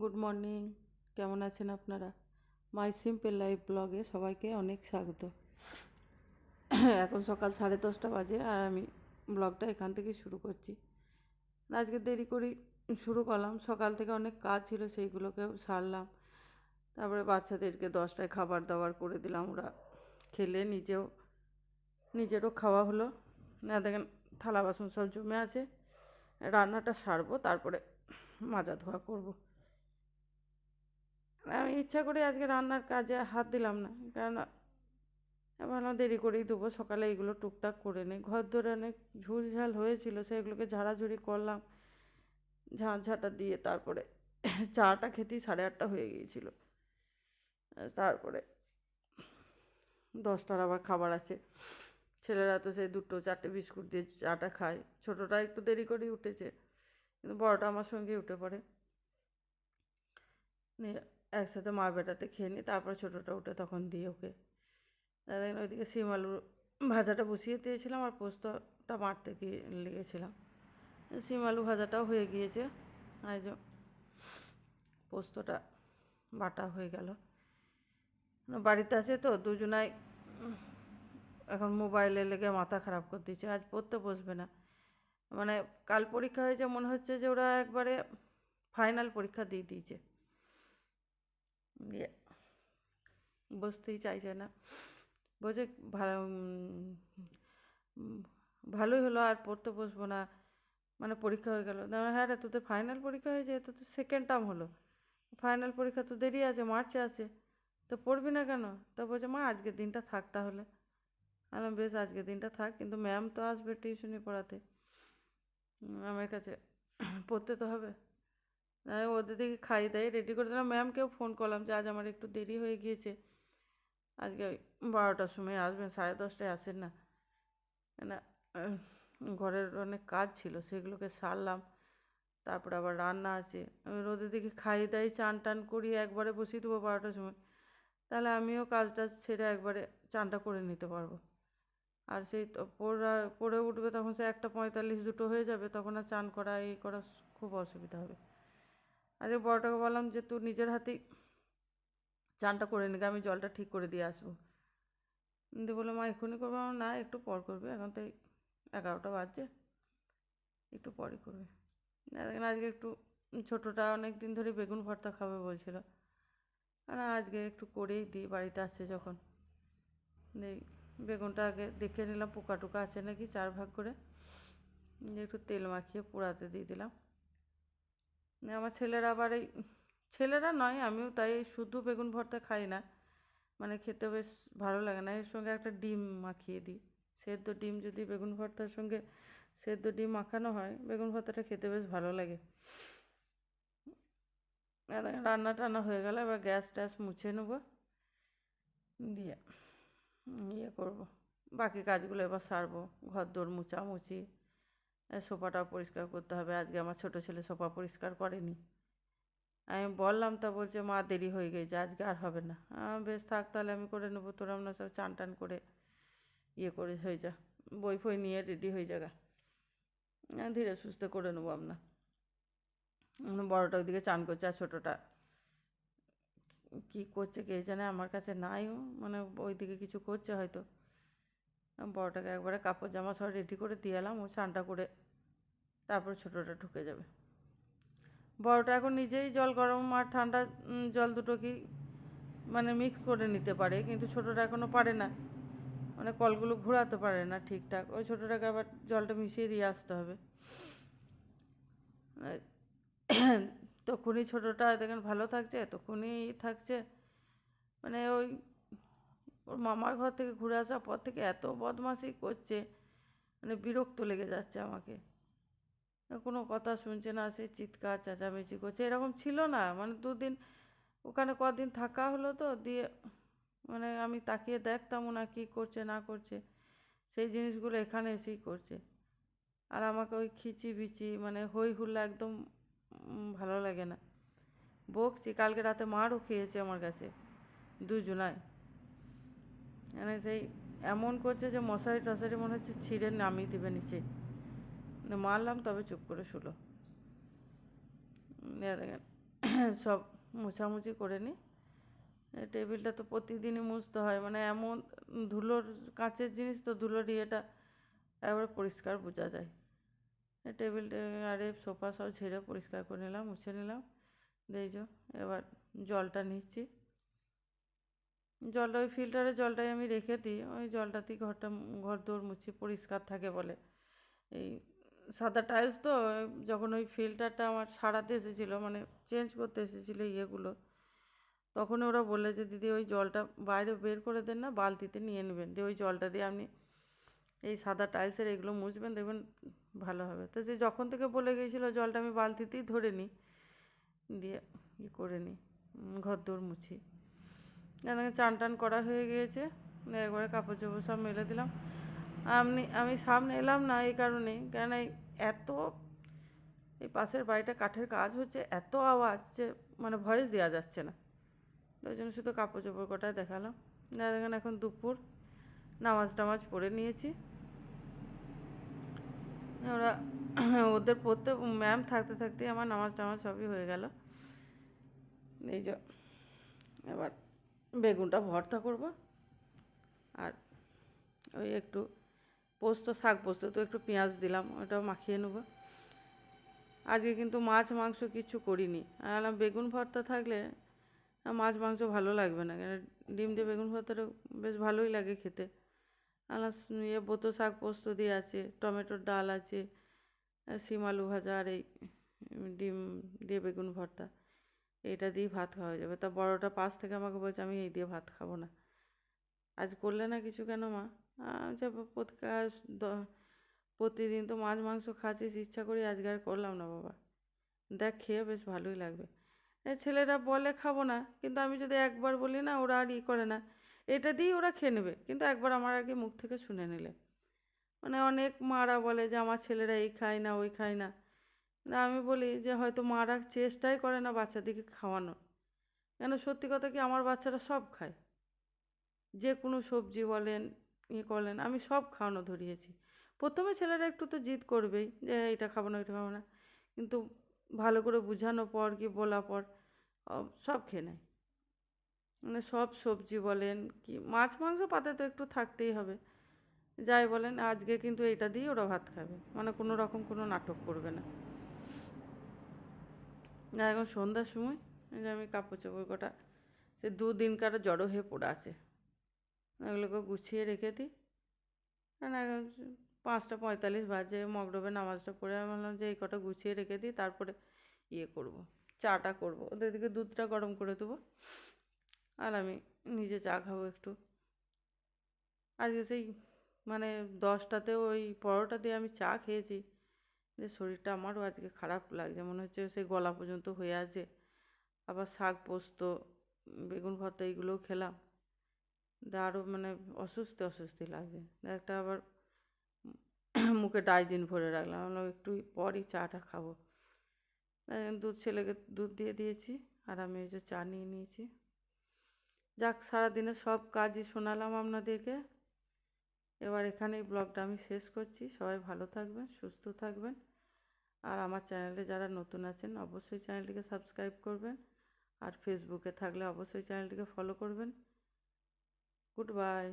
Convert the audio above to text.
Good morning কেমন আছেন আপনারা? মাই সিম্পল লাইফ ব্লগে সবাইকে অনেক স্বাগত। এখন সকাল সাড়ে দশটা বাজে আর আমি ব্লগটা এখান থেকে শুরু করছি। আজকে দেরি করেই শুরু করলাম। সকাল থেকে অনেক কাজ ছিল, সেইগুলোকেও সারলাম। তারপরে বাচ্চাদেরকে দশটায় খাবার দাবার করে দিলাম। ওরা খেলে নিজেও, নিজেরও খাওয়া হলো। না, দেখেন থালা বাসন সব জমে আছে। রান্নাটা সারবো, তারপরে মাজা ধোয়া করব। আমি ইচ্ছা করে আজকে রান্নার কাজে হাত দিলাম না, কারণ ভাবলাম দেরি করেই দেবো সকালে এইগুলো টুকটাক করে নিই। ঘর ধরে অনেক ঝুলঝাল হয়েছিল, সেগুলোকে ঝাড়াঝুড়ি করলাম ঝাঁট দিয়ে তারপরে চাটা খেতেই সাড়ে আটটা হয়ে গিয়েছিল। তারপরে দশটার আবার খাবার আছে। ছেলেরা তো সেই দুটো, চারটে বিস্কুট দিয়ে চাটা খায়। ছোটোটা একটু দেরি করেই উঠেছে, কিন্তু বড়টা আমার সঙ্গেই উঠে পড়ে। একসাথে মা বেটাতে খেয়ে নিই, তারপর ছোটোটা উঠে তখন দিই ওকে। দেখেন ওইদিকে শিম আলু ভাজাটা বসিয়ে দিয়েছিলাম আর পোস্তটা মারতে গিয়ে লেগেছিলাম। শিম আলু ভাজাটাও হয়ে গিয়েছে, আর যে পোস্তটা বাটা হয়ে গেল। বাড়িতে আছে তো, দুজনাই এখন মোবাইলে লেগে মাথা খারাপ করে দিচ্ছে আজ পড়তে বসবে না। মানে কাল পরীক্ষা হয়েছে, মনে হচ্ছে যে ওরা একবারে ফাইনাল পরীক্ষা দিয়ে দিয়েছে। দিয়ে বসতেই চাইছে না। বলছে, ভালো ভালোই হলো, আর পড়তে বসবো না। মানে পরীক্ষা হয়ে গেল। হ্যাঁ রে, তোদের ফাইনাল পরীক্ষা হয়েছে তো তো সেকেন্ড টার্ম হলো। ফাইনাল পরীক্ষা তো দেরি আছে মার্চে আছে। তো পড়বি না কেন? তো বলছে, মা আজকের দিনটা থাক তাহলে। আমি বেশ আজকের দিনটা থাক, কিন্তু ম্যাম তো আসবে টিউশনি পড়াতে। ম্যামের কাছে, পড়তে তো হবে। ওদের দিকে খাই দেয় রেডি করে দিলাম। ম্যামকেও ফোন করলাম যে, আজ আমার একটু দেরি হয়ে গিয়েছে। আজকে বারোটার সময় আসবেন, সাড়ে দশটায় আসেন না। না ঘরের অনেক কাজ ছিল, সেগুলোকে সারলাম। তারপরে আবার রান্না আছে। আমি রোদের দিকে খাইয়ে দাই চান টান করি একবারে বসিয়ে দেবো বারোটার সময়। তাহলে আমিও কাজটা ছেড়ে একবারে চানটা করে নিতে পারব। আর সেই পড়া, পড়ে উঠবে তখন সে একটা পঁয়তাল্লিশ দুটো হয়ে যাবে। তখন আর চান করা এই করা খুব অসুবিধা হবে। আজকে বড়টাকে বললাম যে তুই নিজের হাতেই চানটা করে নিকে আমি জলটা ঠিক করে দিয়ে আসব। দিয়ে বলল, মা, এক্ষুনি করব? না, একটু পর করবে, এখন তো এগারোটা বাজছে, একটু পরই করবে। দেখেন, আজকে একটু ছোটোটা অনেক দিন ধরে বেগুন ভর্তা খাবে বলছিল। না আজকে একটু করেই দিই, বাড়িতে আসছে যখন। এই বেগুনটা আগে দেখে নিলাম, পোকা টোকা আছে নাকি, চার ভাগ করে। একটু তেল মাখিয়ে পোড়াতে দিয়ে দিলাম। আমার ছেলেরা আবার এই, ছেলেরা নয়, আমিও তাই শুধু বেগুন ভর্তা খাই না। মানে খেতে বেশ ভালো লাগে না। এর সঙ্গে একটা ডিম মাখিয়ে দিই। সেদ্ধ ডিম যদি বেগুন ভর্তার সঙ্গে সেদ্ধ ডিম মাখানো হয়, বেগুন ভর্তাটা খেতে বেশ ভালো লাগে। রান্না টান্না হয়ে গেল, এবার গ্যাস ট্যাস মুছে নেব। দিয়ে ইয়ে করব। বাকি কাজগুলো এবার সারবো ঘর দোর মুছামুছি। সোফাটাও পরিষ্কার করতে হবে। আজকে আমার ছোটো ছেলে সোফা পরিষ্কার করেনি। আমি বললাম, তা বলছে, মা, দেরি হয়ে গেছে, আজকে আর হবে না। বেশ, থাক তাহলে, আমি করে নেব, তোরা আমরা সব চান টান করে ইয়ে করে হয়ে যা বই ফই নিয়ে রেডি হয়ে যাগা ধীরে সুস্থ করে নেব আমরা। বড়োটা ওইদিকে চান করছে, আর ছোটোটা কী করছে কে জানে, আমার কাছে নাই মানে ওইদিকে কিছু করছে হয়তো। বড়টাকে একবারে কাপড় জামা সব রেডি করে দিয়ে এলাম, ও স্নানটা করে তারপর ছোটোটা ঢুকে যাবে। বড়টা এখন নিজেই জল গরম আর ঠান্ডা জল দুটো কি মানে মিক্স করে নিতে পারে, কিন্তু ছোটোটা এখনও পারে না। মানে কলগুলো ঘোরাতে পারে না ঠিকঠাক। ওই ছোটোটাকে আবার জলটা মিশিয়ে দিয়ে আসতে হবে। তখনই ছোটোটা দেখেন ভালো থাকছে, তখনই থাকছে। মানে ওই ওর মামার ঘর থেকে ঘুরে আসার পর থেকে এত বদমাশি করছে মানে বিরক্ত লেগে যাচ্ছে আমাকে। কোনো কথা শুনছে না, সে চিৎকার, চেঁচামেচি করছে, এরকম ছিল না। মানে দুদিন, ওখানে কদিন থাকা হলো তো, দিয়ে মানে আমি তাকিয়ে দেখতাম না কী করছে, না করছে, সেই জিনিসগুলো এখানে এসেই করছে। আর আমাকে ওই খিচি বিচি মানে হই হুল্লা একদম ভালো লাগে না। বকছি, কালকে রাতে মারও খেয়েছে আমার কাছে দুজনায় মানে সেই এমন করছে যে মশারি টশারি মনে হচ্ছে ছিঁড়ে নামিয়ে দেবে নিচে। মারলাম, তবে চুপ করে শুলো। সব মোছামুছি করে নিই টেবিলটা তো প্রতিদিনই মুছতে হয়। মানে এমন ধুলোর, কাঁচের জিনিস তো ধুলোর ইয়েটা একবারে পরিষ্কার বোঝা যায়। এই টেবিলটা আর সোফা সব ঝেড়ে পরিষ্কার করে নিলাম, মুছে নিলাম। যে এবার জলটা নিচ্ছি। জলটা, ওই ফিল্টারের জলটাই আমি রেখে দিই। ওই জলটাতেই ঘরটা ঘর দৌড় মুছি, পরিষ্কার থাকে বলে। এই সাদা টাইলস তো, যখন ওই ফিল্টারটা আমার সারাতে এসেছিল মানে চেঞ্জ করতে এসেছিল ইয়েগুলো, তখন ওরা বললে যে, দিদি, ওই জলটা বাইরে বের করে দেন না, বালতিতে নিয়ে নেবেন। দিয়ে ওই জলটা দিয়ে আপনি এই সাদা টাইলসের এগুলো মুছবেন, দেখবেন ভালো হবে। তো সে যখন থেকে বলে গিয়েছিল, জলটা আমি বালতিতেই ধরে নিই, দিয়ে ই করে নিই ঘর দৌড় মুছি। এদিকে চান টান করা হয়ে গিয়েছে। একবারে কাপড় চোপড় সব মেলে দিলাম। আমি আমি সামনে এলাম না এই কারণেই। কেন এত, এই পাশের বাড়িটা কাঠের কাজ হচ্ছে, এত আওয়াজ যে মানে ভয়েস দেওয়া যাচ্ছে না। ওই জন্য শুধু কাপড় চোপড় কটায় দেখালাম। দেখেন এখন দুপুর, নামাজ টামাজ পড়ে নিয়েছি। ওরা, ওদের পড়তে, ম্যাম থাকতে থাকতেই আমার নামাজ টামাজ সবই হয়ে গেল। এই যে, এবার বেগুনটা ভর্তা করব। আর ওই একটু পোস্ত, শাক পোস্ত, তো একটু পেঁয়াজ দিলাম, ওটাও মাখিয়ে নেব। আজকে কিন্তু মাছ মাংস কিছু করিনি। আর বেগুন ভর্তা থাকলে মাছ মাংস ভালো লাগবে না, কেন ডিম দিয়ে বেগুন ভর্তাটা বেশ ভালোই লাগে খেতে। আলাস ইয়ে বোতো শাক পোস্ত দিয়ে আছে, টমেটোর ডাল আছে শিম আলু ভাজা, আর এই ডিম দিয়ে বেগুন ভর্তা। এটা দিয়েই ভাত খাওয়া যাবে। তা বড়টা পাশ থেকে আমাকে বলছে, আমি এই দিয়ে ভাত খাব না। আজ করলে না কিছু কেন মা? যে প্রতিদিন তো মাছ, মাংস খাচ্ছিস, ইচ্ছা করি আজকে আর করলাম না বাবা। দেখ, খেয়ে বেশ ভালোই লাগবে। ছেলেরা বলে খাব না, কিন্তু আমি যদি একবার বলি না, ওরা আর ই করে না। এটা দিয়েই ওরা খেয়ে নেবে, কিন্তু একবার আমার আর কি মুখ থেকে শুনে নিলে। মানে অনেক মারা বলে যে, আমার ছেলেরা এই খায় না, ওই খায় না। আমি বলি যে হয়তো মারা চেষ্টাই করে না বাচ্চাদেরকে খাওয়ানোর। কেন সত্যি কথা কি আমার বাচ্চারা সব খায়? যে কোনো সবজি বলেন ইয়ে করলেন, আমি সব খাওয়ানো ধরিয়েছি। প্রথমে ছেলেরা একটু তো জিদ করবেই যে এটা খাব না, ওইটা খাব না। কিন্তু ভালো করে বোঝানোর পর কি বলা পর সব খেয়ে নেয়। মানে সব সবজি বলেন কি, মাছ মাংস পাতে তো একটু থাকতেই হবে। যাই বলেন, আজকে কিন্তু এইটা দিয়েই ওরা ভাত খাবে। মানে কোনো রকম কোনো নাটক করবে না। না, এখন সন্ধ্যার সময় যে আমি কাপড় চোপড় কটা, সে দুদিনকার জড়ো হয়ে পড়ে আছে। এগুলোকে গুছিয়ে রেখে দিই। কারণ এখন পাঁচটা পঁয়তাল্লিশ বাজে, মগরবে নামাজটা পড়ে, আমি ভাবলাম যে এই কটা গুছিয়ে রেখে দিই, তারপরে ইয়ে করব, চাটা করব। ওদের দিকে দুধটা গরম করে দেবো। আর আমি নিজে চা খাব একটু। আজকে সেই মানে দশটাতে ওই পরোটা দিয়ে আমি চা খেয়েছি। যে শরীরটা আমারও আজকে খারাপ লাগছে, মনে হচ্ছে সেই গলা পর্যন্ত হয়ে আছে। আবার শাক পোস্ত, বেগুন ভর্তা এইগুলোও খেলাম। আরও মানে অস্বস্তি অস্বস্তি লাগছে। একটা আবার মুখে ডাইজিন ভরে রাখলাম। আমরা একটু পরই চাটা খাব। দুধ, ছেলেকে দুধ দিয়ে দিয়েছি আর আমি এই যে চা নিয়ে নিয়েছি। যাক সারাদিনে সব কাজই শোনালাম আপনাদেরকে। এবার এখানেই ব্লগটা আমি শেষ করছি। সবাই ভালো থাকবেন, সুস্থ থাকবেন। আর আমার চ্যানেলে যারা নতুন আছেন, অবশ্যই চ্যানেলটিকে সাবস্ক্রাইব করবেন। আর ফেসবুকে থাকলে অবশ্যই চ্যানেলটিকে ফলো করবেন। Good bye.